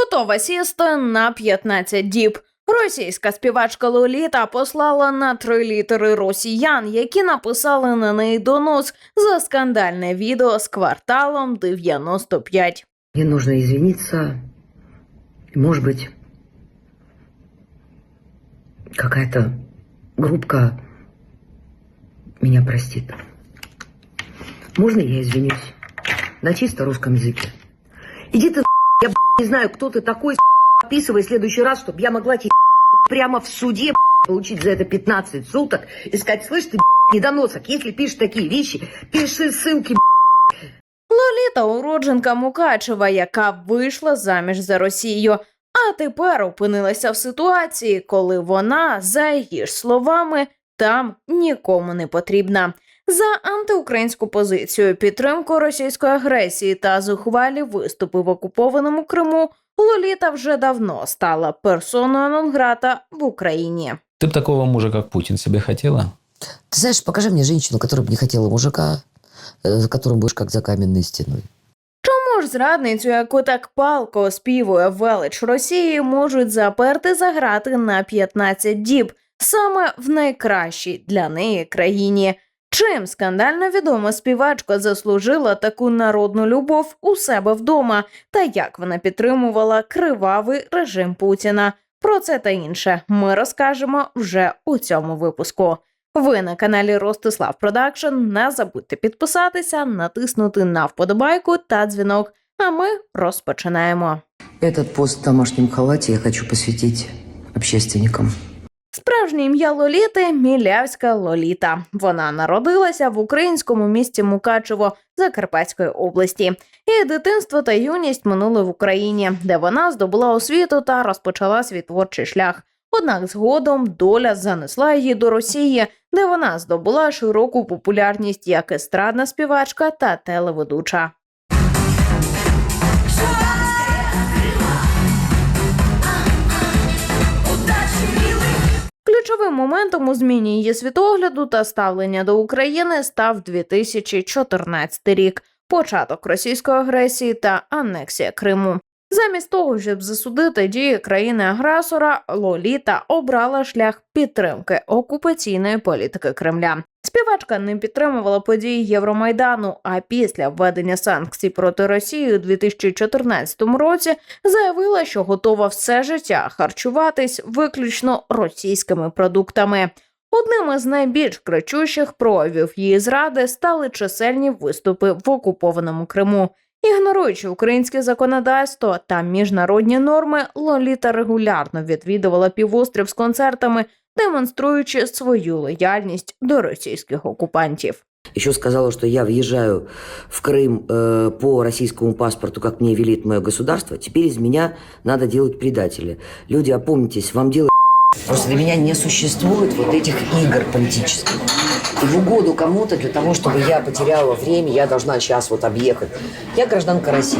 Готова сісти на 15 діб. Російська співачка Лоліта послала на три літери росіян, які написали на неї донос за скандальне відео з кварталом 95. Мне нужно извиниться. И, Может быть, какая-то группка меня простит. Можно я извинюсь? На чисто русском языке. Иди ты, я не знаю, кто ты такой, описывай в следующий раз, чтобы я могла тебе прямо в суде получить за это 15 суток и сказать, слышь, ты недоносок, если пишешь такие вещи, пиши ссылки Лоліта уродженка Мукачева, яка вийшла заміж за Росію. А тепер опинилася в ситуації, коли вона, за її ж словами, там нікому не потрібна. За антиукраїнську позицію, підтримку російської агресії та зухвалі виступи в окупованому Криму Лоліта вже давно стала персоною нон-грата в Україні. Ты бы такого мужа, как Путин, себе хотела? Ты знаешь, покажи мне женщину, которая бы не хотела мужика, э, за которым будешь как за каменной стеной. Чому ж зрадницю, яку так палко оспівує велич Росії, можуть заперти за грати на 15 діб саме в найкращій для неї країні? Чим скандально відома співачка заслужила таку народну любов у себе вдома, та як вона підтримувала кривавий режим Путіна? Про це та інше ми розкажемо вже у цьому випуску. Ви на каналі Ростислав Продакшн. Не забудьте підписатися, натиснути на вподобайку та дзвінок. А ми розпочинаємо. Этот пост в домашнем халате я хочу посвятить общественникам. Справжнє ім'я Лоліти Мілявська Лоліта. Вона народилася в українському місті Мукачево Закарпатської області. Її дитинство та юність минули в Україні, де вона здобула освіту та розпочала свій творчий шлях. Однак згодом доля занесла її до Росії, де вона здобула широку популярність як естрадна співачка та телеведуча. Ключовим моментом у зміні її світогляду та ставлення до України став 2014 рік, початок російської агресії та анексія Криму. Замість того, щоб засудити дії країни-агресора, Лоліта обрала шлях підтримки окупаційної політики Кремля. Співачка не підтримувала події Євромайдану. А після введення санкцій проти Росії у 2014 році заявила, що готова все життя харчуватись виключно російськими продуктами. Одним із найбільш кричущих проявів її зради стали чисельні виступи в окупованому Криму. Ігноруючи українське законодавство та міжнародні норми, Лоліта регулярно відвідувала півострів з концертами, демонструючи свою лояльність до російських окупантів. Еще сказала, что я въезжаю в Крым э, по российскому паспорту, как мне велит мое государство. Теперь из меня надо делать предателя. Люди, опомнитесь, вам делать Просто для меня не существует вот этих игр политических. И в угоду кому-то для того, чтобы я потеряла время, я должна сейчас вот объехать. Я гражданка России.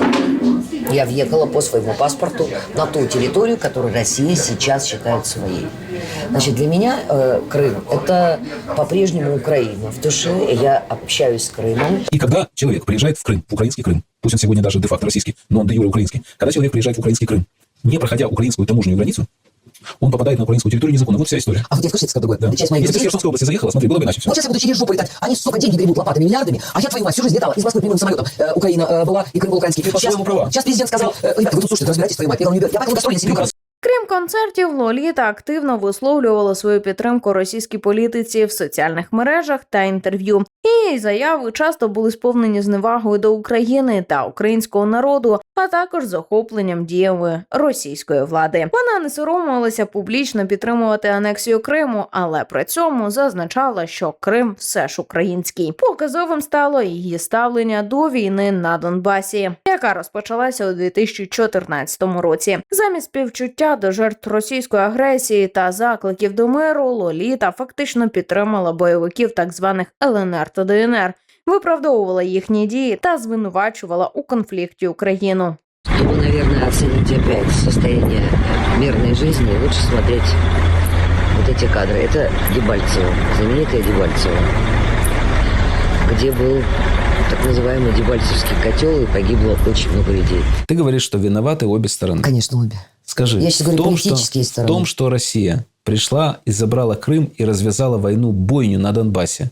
Я въехала по своему паспорту на ту территорию, которую Россия сейчас считает своей. Значит, для меня э, Крым – это по-прежнему Украина. В душе я общаюсь с Крымом. И когда человек приезжает в Крым, в украинский Крым, пусть он сегодня даже де-факто российский, но он де-юре украинский, когда человек приезжает в украинский Крым, не проходя украинскую таможенную границу, он попадает на украинскую территорию незаконно. Вот вся история. А вот я скажу тебе другое. Да. Часть моей Если бы с. Херсонской области заехала, смотри, было бы иначе все. Вот сейчас я буду через жопу летать. Они, сука, деньги гребут лопатами, миллиардами, а я твою мать всю жизнь летала из Москвы прямым самолетом. Э, Украина э, была, и Крым был украинский. По-своему права. сейчас президент сказал, э, ребята, вы тут слушайте, разбирайтесь, твою мать, я вам не беру. Я поэтому себе Прекрасно. Крім концертів, Лоліта активно висловлювала свою підтримку російській політиці в соціальних мережах та інтерв'ю. Її заяви часто були сповнені зневагою до України та українського народу, а також захопленням діями російської влади. Вона не соромилася публічно підтримувати анексію Криму, але при цьому зазначала, що Крим все ж український. Показовим стало її ставлення до війни на Донбасі, яка розпочалася у 2014 році. Замість співчуття до жертв російської агресії та закликів до миру, Лоліта фактично підтримала бойовиків так званих ЛНР та ДНР, виправдовувала їхні дії та звинувачувала у конфлікті Україну. Чтобы, наверное, оценить опять состояние мирной жизни, лучше смотреть вот эти кадры. Это Дебальцево, знаменитая Дебальцево, где был так называемый Дебальцевский котел, и погибло очень много людей. Ты говоришь, что виноваты обе стороны. Конечно, обе. Скажи, Я сейчас в, говорю том, что, политические в стороны. том, что Россия пришла и забрала Крым и развязала войну, бойню на Донбассе,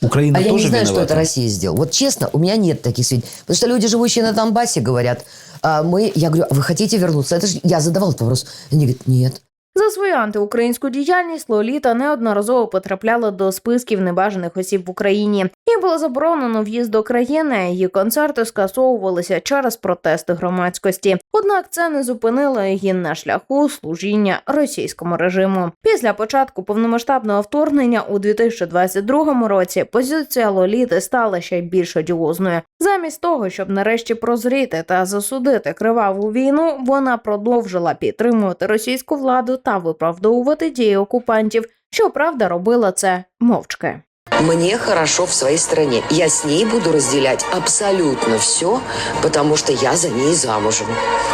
Украина А я тоже не знаю, что виновата? это Россия сделала. Вот честно, у меня нет таких сведений. Потому что люди, живущие на Донбассе, говорят, а мы, я говорю, а вы хотите вернуться? Это же я задавал этот вопрос. Они говорят, нет. За свою антиукраїнську діяльність Лоліта неодноразово потрапляла до списків небажаних осіб в Україні. Їй було заборонено в'їзд до країни. Її концерти скасовувалися через протести громадськості. Однак це не зупинило її на шляху служіння російському режиму. Після початку повномасштабного вторгнення у 2022 році позиція Лоліти стала ще більш одіозною. Замість того, щоб нарешті прозріти та засудити криваву війну, вона продовжила підтримувати російську владу та виправдовувати дії окупантів. Щоправда, робила це мовчки. Мне хорошо в своей стране. Я с ней буду разделять абсолютно все, потому что я за ней замужем.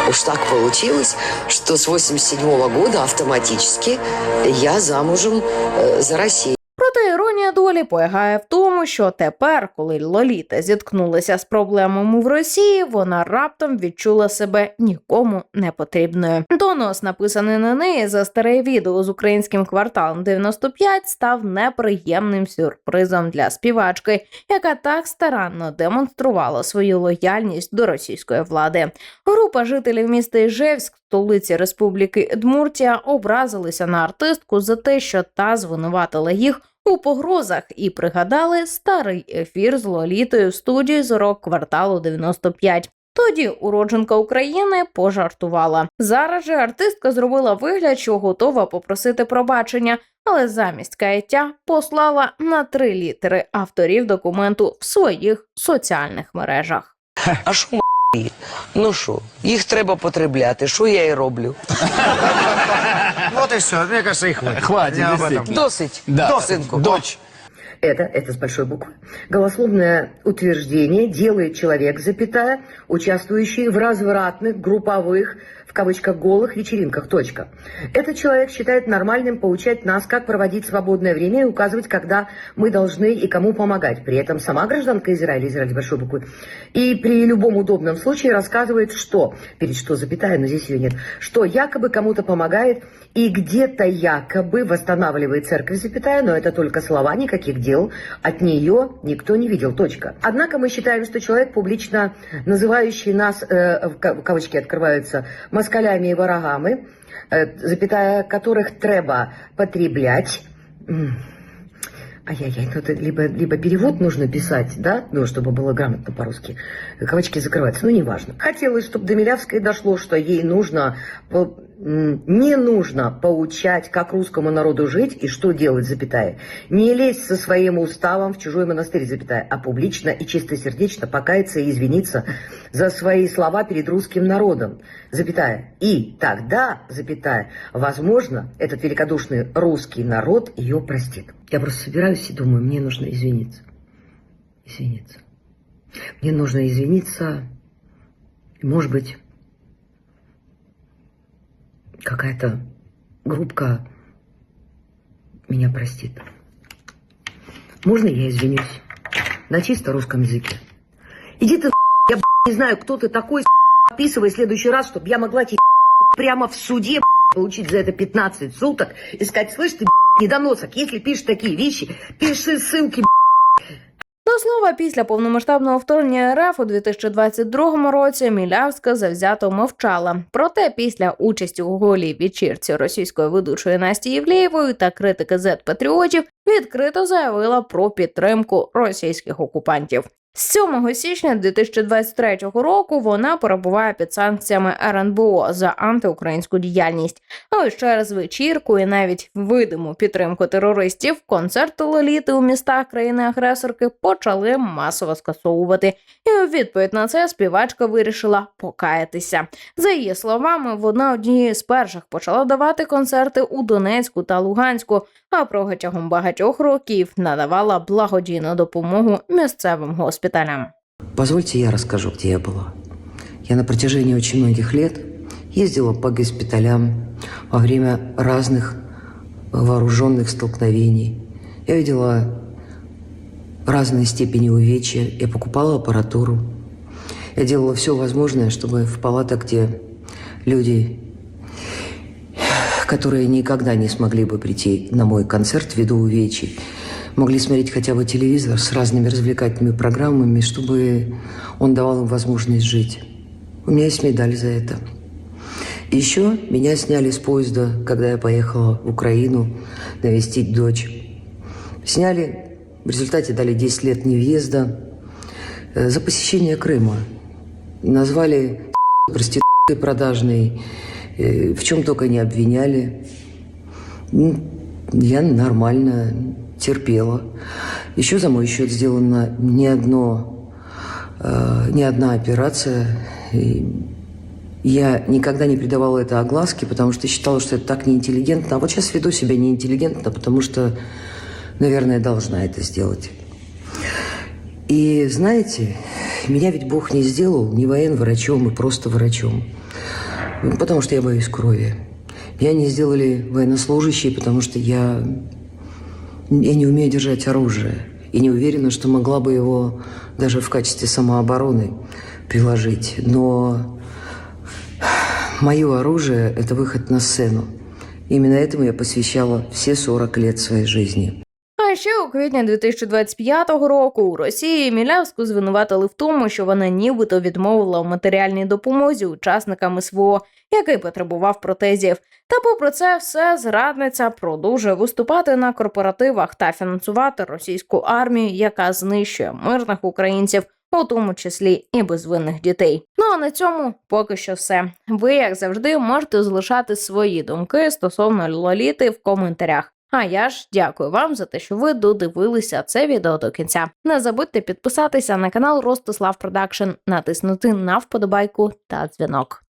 Уж так получилось, что с 87 года автоматически я замужем э, за Россией. Проте іронія долі полягає в тому, що тепер, коли Лоліта зіткнулася з проблемами в Росії, вона раптом відчула себе нікому не потрібною. Донос, написаний на неї за старе відео з українським кварталом 95, став неприємним сюрпризом для співачки, яка так старанно демонструвала свою лояльність до російської влади. Група жителів міста Іжевськ, столиці Республіки Удмуртія, образилися на артистку за те, що та звинуватила їх у погрозах і пригадали старий ефір з Лолітою в студії зорок кварталу 95. Тоді уродженка України пожартувала. Зараз же артистка зробила вигляд, що готова попросити пробачення, але замість каяття послала на три літери авторів документу в своїх соціальних мережах. А що? Ну що, їх треба потребляти, що я і роблю. Вот и все. Мне кажется, их хватит. Хватит, Я об этом. Досить, Да. синку. Дочь. Это, это с большой буквы. Голословное утверждение делает человек, запятая, участвующий в развратных, групповых, в кавычках, голых вечеринках. Точка. Этот человек считает нормальным поучать нас, как проводить свободное время и указывать, когда мы должны и кому помогать. При этом сама гражданка Израиля, Израиль большой буквы, и при любом удобном случае рассказывает, что, перед что запятая, но здесь ее нет, что якобы кому-то помогает и где-то якобы восстанавливает церковь, запятая, но это только слова, никаких дел от нее никто не видел, точка. Однако мы считаем, что человек, публично называющий нас, э, в ка- кавычки открываются, москалями и ворогами, э, запятая, которых треба потреблять, Ай-яй-яй, ну это либо, либо перевод нужно писать, да, ну, чтобы было грамотно по-русски. Кавычки закрываются, ну, неважно. Хотелось, чтобы до Милявской дошло, что ей нужно, не нужно поучать, как русскому народу жить и что делать, запятая. Не лезть со своим уставом в чужой монастырь, запятая, а публично и чистосердечно покаяться и извиниться за свои слова перед русским народом, запятая. И тогда, запятая, возможно, этот великодушный русский народ ее простит. Я просто собираюсь и думаю, мне нужно извиниться. Извиниться. Мне нужно извиниться, может быть, какая-то группка меня простит. Можно я извинюсь? На чисто русском языке. Иди ты, я не знаю, кто ты такой, описывай в следующий раз, чтобы я могла тебе прямо в суде получить за это 15 суток и сказать, слышь ты, недоносок, если пишешь такие вещи, пиши ссылки, Слова, після повномасштабного вторгнення РФ у 2022 році Мілявська завзято мовчала. Проте після участі у голій вечірці російської ведучої Насті Євлеєвої та критики зет патріотів відкрито заявила про підтримку російських окупантів. З 7 січня 2023 року вона перебуває під санкціями РНБО за антиукраїнську діяльність. А ось через вечірку і навіть видиму підтримку терористів концерти Лоліти у містах країни-агресорки почали масово скасовувати. І у відповідь на це співачка вирішила покаятися. За її словами, вона однією з перших почала давати концерти у Донецьку та Луганську, а протягом багатьох років надавала благодійну допомогу місцевим госпіталям. Позвольте я расскажу, где я была. Я на протяжении очень многих лет ездила по госпиталям во время разных вооруженных столкновений. Я видела разной степени увечья. Я покупала аппаратуру. Я делала все возможное, чтобы в палатах, где люди, которые никогда не смогли бы прийти на мой концерт ввиду увечий, могли смотреть хотя бы телевизор с разными развлекательными программами, чтобы он давал им возможность жить. У меня есть медаль за это. Еще меня сняли с поезда, когда я поехала в Украину навестить дочь. Сняли, в результате дали 10 лет невъезда э, за посещение Крыма. Назвали проституткой продажной, э, в чем только не обвиняли. Я нормально терпела. Еще за мой счет сделано не одно, э, не одна операция. И я никогда не придавала это огласке, потому что считала, что это так неинтеллигентно. А вот сейчас веду себя неинтеллигентно, потому что, наверное, должна это сделать. И знаете, меня ведь Бог не сделал ни воен-врачом и просто врачом. Потому что я боюсь крови. Меня не сделали военнослужащие, потому что я, я не умею держать оружие. И не уверена, что могла бы его даже в качестве самообороны приложить. Но мое оружие – это выход на сцену. Именно этому я посвящала все 40 лет своей жизни. Ще у квітні 2025 року у Росії Мілявську звинуватили в тому, що вона нібито відмовила в матеріальній допомозі учасникам СВО, який потребував протезів. Та попри це все зрадниця продовжує виступати на корпоративах та фінансувати російську армію, яка знищує мирних українців. У тому числі і безвинних дітей. Ну а на цьому поки що все. Ви, як завжди, можете залишати свої думки стосовно Лоліти в коментарях. А я ж дякую вам за те, що ви додивилися це відео до кінця. Не забудьте підписатися на канал Ростислав Продакшн, натиснути на вподобайку та дзвінок.